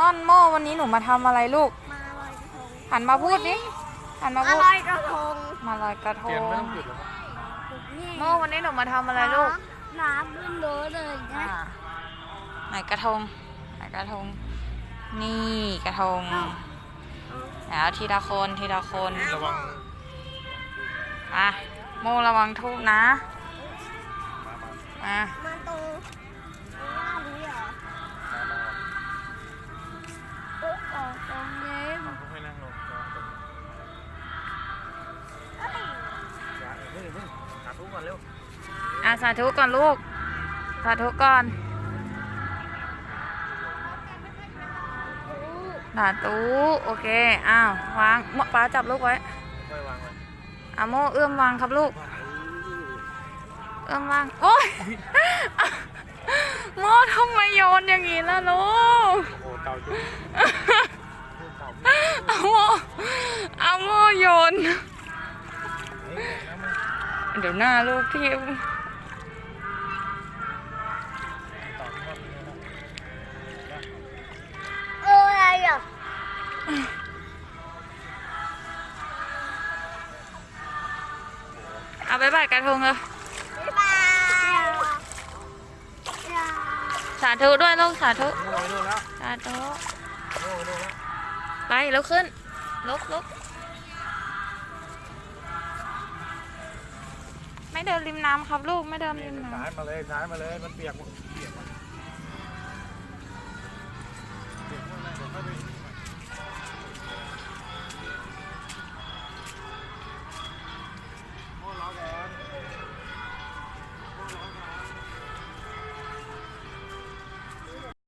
ม่อนโมวันนี้หนูมาทำอะไรลูก มาลอยกระทงหันมาพูดดิหันมามาพูดลอยกระทงมาลอยกระทเตรียมงไม่ต้องจุดหรอกครับโมวันนี้หนูมาทำอะไรลูกน้ำลื่นเลอะเลยนะอ่าไหนกระทงไหนกระทง นี่กระทงแล้วทีละคนทีละคนระวังอะโมระวังทูบนะมาอะมา อย่าเพิ่งเพิ่งหาทุก่อนเร็วอะสาธุก่อนลูก สาธุก่อนสาธุโอเค อ้าว วางโมป้าจับลูกไว้ค่อยวางไว้อะโมเอื้อมวางครับลูก เอื้อมวาง โอ้ยโมทำไมโยนอย่างนี้ล่ะลูก โอ้โหเต่าจุ๊บ เอาโมเอาโมโยน เดี๋ยวหน้าลูกทิมเต่าที่ว่ามีนะเอออะไรอะเอาไปบายกระทงเลยบ๊ายบายอย่าสาธุด้วยลูกสาธุโง่ไปนู่นแล้วสาธุโง่ไปนู่นแล้วไปลุกขึ้นลุกลุก ไม่เดินริมน้ำครับลูกไม่เดินริมน้สายมาเลยสายมาเลยมันเปียกหมดเปียกหมด